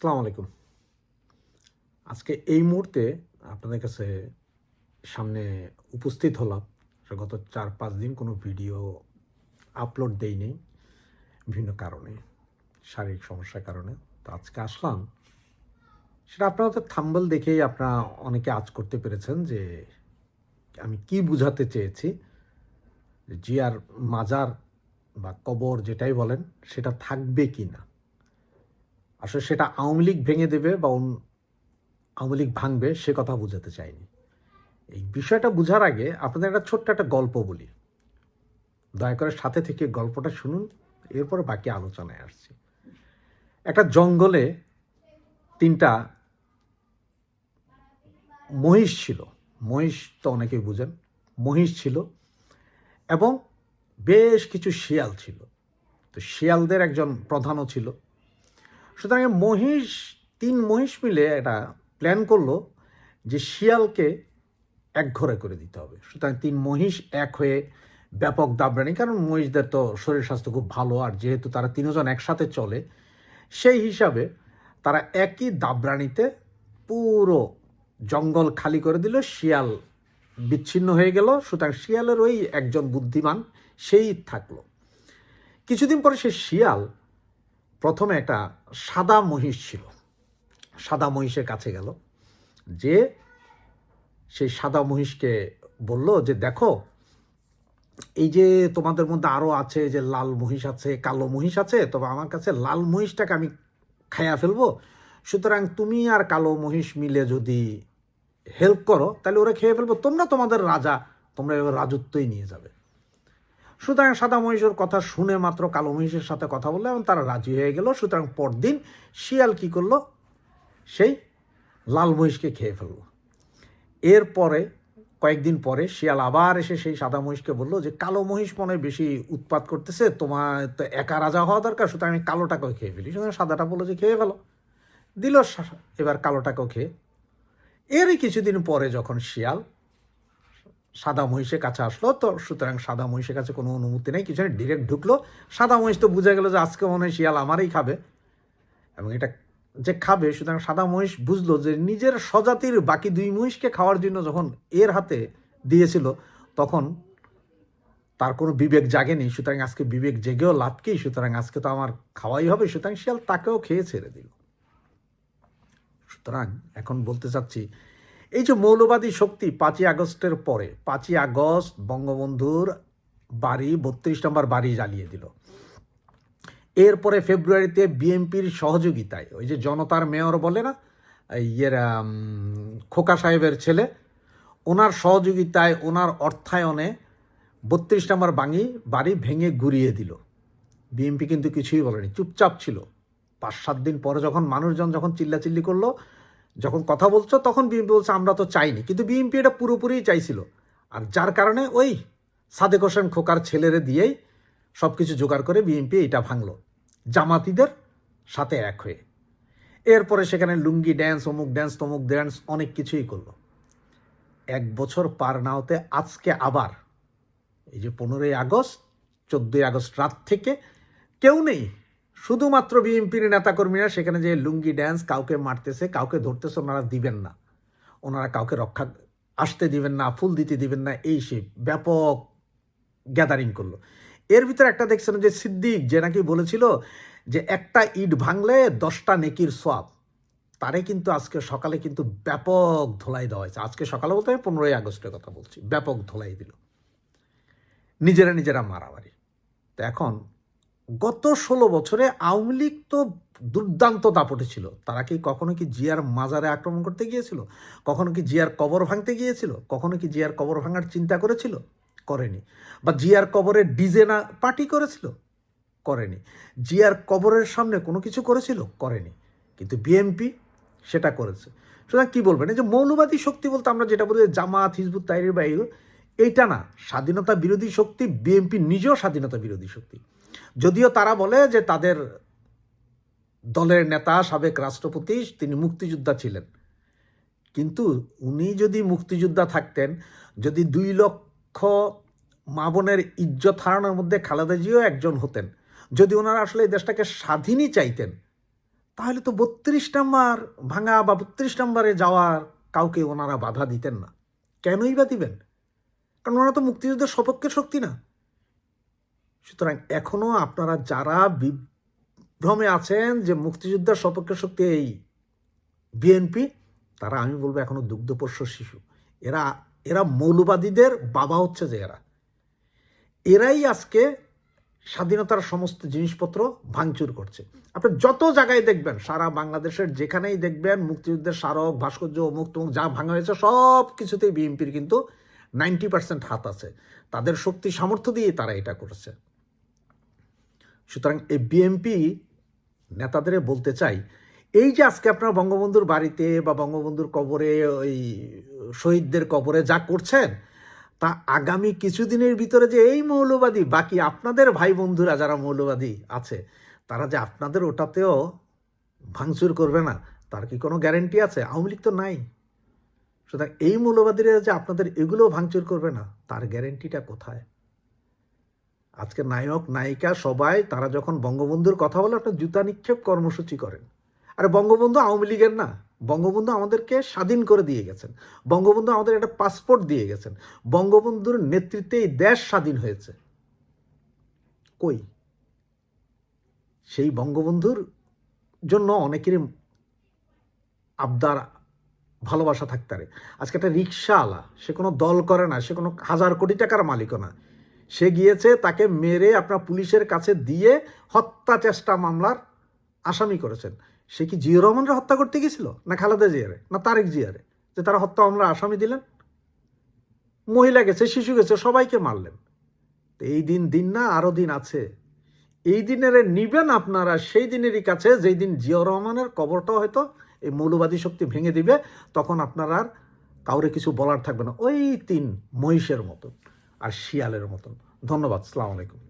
আসসালামু আলাইকুম। আজকে এই মুহূর্তে আপনাদের কাছে সামনে উপস্থিত হলাম। গত চার, পাঁচ দিন কোনো ভিডিও আপলোড দেইনি বিভিন্ন কারণে, শারীরিক সমস্যার কারণে। তো আজকে আসলাম। সেটা আপনারা তো থাম্বল দেখেই আপনারা অনেকে আজ করতে পেরেছেন যে আমি কি বুঝাতে চেয়েছি জিয়ার মাজার বা কবর যেটাই বলেন, সেটা থাকবে কি না আসলে সেটা আওয়ামী লীগ ভেঙে দেবে বা আওয়ামী লীগ ভাঙবে, সে কথা বোঝাতে চাইনি। এই বিষয়টা বোঝার আগে আপনাদের একটা ছোট্ট একটা গল্প বলি। দয়া করে সাথে থেকে গল্পটা শুনুন, এরপর বাকি আলোচনায় আসছি। একটা জঙ্গলে তিনটা মহিষ ছিল। মহিষ তো অনেকেই বুঝেন। মহিষ ছিল এবং বেশ কিছু শিয়াল ছিল। তো শিয়ালদের একজন প্রধানও ছিল। সুতরাং মহিষ, তিন মহিষ মিলে একটা প্ল্যান করল যে শিয়ালকে এক ঘরে করে দিতে হবে। সুতরাং তিন মহিষ এক হয়ে ব্যাপক দাবরানি কারণ মহিষদের তো শরীর স্বাস্থ্য খুব ভালো, আর যেহেতু তারা তিনজন একসাথে চলে, সেই হিসাবে তারা একই দাবরানিতে পুরো জঙ্গল খালি করে দিল। শিয়াল বিচ্ছিন্ন হয়ে গেল। সুতরাং শিয়ালের ওই একজন বুদ্ধিমান, সেই থাকল। কিছুদিন পরে সে শিয়াল প্রথমে একটা সাদা মহিষ ছিল। সাদা মহিষের কাছে গেল। যে সেই সাদা মহিষকে বলল যে, দেখো, এই যে তোমাদের মধ্যে আরও আছে যে লাল মহিষ আছে, কালো মহিষ আছে, তবে আমার কাছে লাল মহিষটাকে আমি খাইয়া ফেলব। সুতরাং তুমি আর কালো মহিষ মিলে যদি হেল্প করো, তাহলে ওরা খেয়ে ফেলব। তোমরা তোমাদের রাজা, তোমরা এবার রাজত্বই নিয়ে যাবে। সুতরাং সাদা মহিষের কথা শুনে মাত্র কালো মহিষের সাথে কথা বলল এবং তারা রাজি হয়ে গেল। সুতরাং পরদিন শিয়াল কি করল? সেই লাল মহিষকে খেয়ে ফেলল। এরপরে, কয়েকদিন পরে শিয়াল আবার এসে সেই সাদা মহিষকে বলল যে, কালো মহিষ মনে বেশি উৎপাত করতেছে, তোমার তো একা রাজা হওয়া দরকার, সুতরাং আমি কালোটাকেও খেয়ে ফেলি। সুতরাং সাদাটা বলল যে, খেয়ে ফেলো। দিল এবার কালোটাকেও খেয়ে। এরই কিছুদিন পরে যখন শিয়াল সাদা মহিষের কাছে আসলো, তো সুতরাং সাদা মহিষের কাছে কোনো অনুমতি নেই, কিছু ডিরেক্ট ঢুকলো। সাদা মহিষ তো বুঝে গেল যে আজকে মনে হয় শিয়াল আমারই খাবে। এবং এটা যে খাবে, সুতরাং সাদা মহিষ বুঝলো যে নিজের স্বজাতির বাকি দুই মহিষকে খাওয়ার জন্য যখন এর হাতে দিয়েছিল, তখন তার কোনো বিবেক জাগেনি। সুতরাং আজকে বিবেক জেগেও লাভ কি? সুতরাং আজকে তো আমার খাওয়াই হবে। সুতরাং শিয়াল তাকেও খেয়ে ছেড়ে দিল। সুতরাং এখন বলতে চাচ্ছি এই যে মৌলবাদী শক্তি পাঁচই আগস্টের পরে, পাঁচই আগস্ট বঙ্গবন্ধুর বাড়ি, বত্রিশ নম্বর বাড়ি জ্বালিয়ে দিল। এরপরে ফেব্রুয়ারিতে বিএনপির সহযোগিতায়, ওই যে জনতার মেয়র বলে না ইয়ের খোকা সাহেবের ছেলে, ওনার সহযোগিতায়, ওনার অর্থায়নে বত্রিশ নম্বর বাঙি বাড়ি ভেঙে গুড়িয়ে দিল। বিএনপি কিন্তু কিছুই বলেনি, চুপচাপ ছিল। পাঁচ সাত দিন পরে যখন মানুষজন যখন চিল্লাচিল্লি করল যখন কথা বলছো, তখন বিএনপি বলছে, আমরা তো চাইনি। কিন্তু বিএনপি এটা পুরোপুরিই চাইছিল। আর যার কারণে ওই সাদেক হোসেন খোকার ছেলেরে দিয়েই সব কিছু জোগাড় করে বিএনপি এটা ভাঙলো। জামাতিদের সাথে এক হয়ে। এরপরে সেখানে লুঙ্গি ড্যান্স অমুক ড্যান্স তমুক ড্যান্স অনেক কিছুই করল। এক বছর পার না হতে আজকে আবার, এই যে পনেরোই আগস্ট, চোদ্দোই আগস্ট রাত থেকে কেউ নেই শুধুমাত্র বিএনপির নেতাকর্মীরা সেখানে যে লুঙ্গি ড্যান্স কাউকে মারতেছে, কাউকে ধরতেছে, ওনারা দিবেন না। ওনারা কাউকে রক্ষা, আসতে দিবেন না, ফুল দিতে দিবেন না, এই সে ব্যাপক গ্যাদারিং করল। এর ভিতরে একটা দেখছেন যে সিদ্দিক, যে নাকি বলেছিল যে একটা ইট ভাঙলে দশটা নেকির সোয়াব তারে কিন্তু আজকে সকালে কিন্তু ব্যাপক ধোলাই দেওয়া হয়েছে। আজকে সকালে বলতে আমি পনেরোই আগস্টের কথা বলছি। ব্যাপক ধোলাই দিল। নিজেরা নিজেরা মারামারি। তো এখন গত ষোলো বছরে আওয়ামী লীগ তো দুর্দান্ত দাপটে ছিল। তারা কি কখনো কি জিয়ার মাজারে আক্রমণ করতে গিয়েছিল? কখনো কি জিয়ার কবর ভাঙতে গিয়েছিল? কখনো কি জিয়ার কবর ভাঙার চিন্তা করেছিল? করেনি। বা জিয়ার কবরে ডিজে না পার্টি করেছিল? করেনি। জিয়ার কবরের সামনে কোনো কিছু করেছিল? করেনি। কিন্তু বিএনপি সেটা করেছে। সুতরাং কি বলবেন? এই যে মৌলবাদী শক্তি বলতে আমরা যেটা বলি জামাত হিজবুত, তাইরির বা এইটা না, স্বাধীনতা বিরোধী শক্তি, বিএনপি নিজেও স্বাধীনতা বিরোধী শক্তি। যদিও তারা বলে যে তাদের দলের নেতা, সাবেক রাষ্ট্রপতি, তিনি মুক্তিযোদ্ধা ছিলেন। কিন্তু উনি যদি মুক্তিযোদ্ধা থাকতেন, যদি দুই লক্ষ মা বোনের ইজ্জত হারানোর মধ্যে খালেদা জিও একজন হতেন, যদি ওনারা আসলে এই দেশটাকে স্বাধীনই চাইতেন, তাহলে তো বত্রিশ নাম্বার ভাঙা বা বত্রিশ নাম্বারে যাওয়ার কাউকে ওনারা বাধা দিতেন না। কেনই বা দিবেন? কারণ ওনারা তো মুক্তিযুদ্ধের সপক্ষের শক্তি না। সুতরাং এখনও আপনারা যারা বিভ্রমে আছেন যে মুক্তিযোদ্ধার সপক্ষের শক্তি এই বিএনপি তারা, আমি বলব, এখনও দুগ্ধপোষ্য শিশু। এরা এরা মৌলবাদীদের বাবা হচ্ছে যে এরা। এরাই আজকে স্বাধীনতার সমস্ত জিনিসপত্র ভাঙচুর করছে। আপনি যত জায়গায় দেখবেন, সারা বাংলাদেশের যেখানেই দেখবেন, মুক্তিযুদ্ধের স্মারক, ভাস্কর্য, অমুক তমুক যা ভাঙা হয়েছে, সব কিছুতেই বিএনপির কিন্তু নাইনটি পার্সেন্ট হাত আছে। তাদের শক্তি সামর্থ্য দিয়ে তারা এটা করেছে। সুতরাং এই বিএনপি নেতাদের বলতে চাই, এই যে আজকে আপনার বঙ্গবন্ধুর বাড়িতে বা বঙ্গবন্ধুর কবরে, ওই শহীদদের কবরে যা করছেন, তা আগামী কিছুদিনের ভিতরে যে এই মৌলবাদী, বাকি আপনাদের ভাই বন্ধুরা যারা মৌলবাদী আছে, তারা যে আপনাদের ওটাতেও ভাঙচুর করবে না, তার কি কোনো গ্যারেন্টি আছে? আওয়ামী লীগ তো নাই। সুতরাং এই মৌলবাদীরা যে আপনাদের এগুলো ভাঙচুর করবে না, তার গ্যারেন্টিটা কোথায়? আজকে নায়ক, নায়িকা সবাই, তারা যখন বঙ্গবন্ধুর কথা বলে, আপনার জুতা নিক্ষেপ কর্মসূচি করেন। আরে বঙ্গবন্ধু আওয়ামী লীগের না। বঙ্গবন্ধু আমাদেরকে স্বাধীন করে দিয়ে গেছেন। বঙ্গবন্ধু আমাদের একটা পাসপোর্ট দিয়ে গেছেন। বঙ্গবন্ধুর নেতৃত্বে এই দেশ স্বাধীন হয়েছে। কই? সেই বঙ্গবন্ধুর জন্য অনেকেরই আবদার, ভালোবাসা থাকতে পারে। আজকে একটা রিক্সাওয়ালা, সে কোনো দল করে না, সে কোনো হাজার কোটি টাকার মালিকও না। সে গিয়েছে, তাকে মেরে আপনার পুলিশের কাছে দিয়ে হত্যা চেষ্টা মামলার আসামি করেছেন। সে কি জিয়া রহমানরা হত্যা করতে গেছিল না খালেদা জিয়ারে? না তারেক জিয়ারে? যে তারা হত্যা মামলার আসামি দিলেন? মহিলা গেছে, শিশু গেছে, সবাইকে মারলেন। তো এই দিন দিন না আরও দিন আছে। এই দিনের নিবেন আপনারা, সেই দিনেরই কাছে যেই দিন জিয়া রহমানের কবরটা হয়তো এই মৌলবাদী শক্তি ভেঙে দিবে, তখন আপনার আর কাউরে কিছু বলার থাকবে না। ওই তিন মহিষের মতন আর শিয়ালের মতন। ধন্যবাদ সালাম আলাইকুম।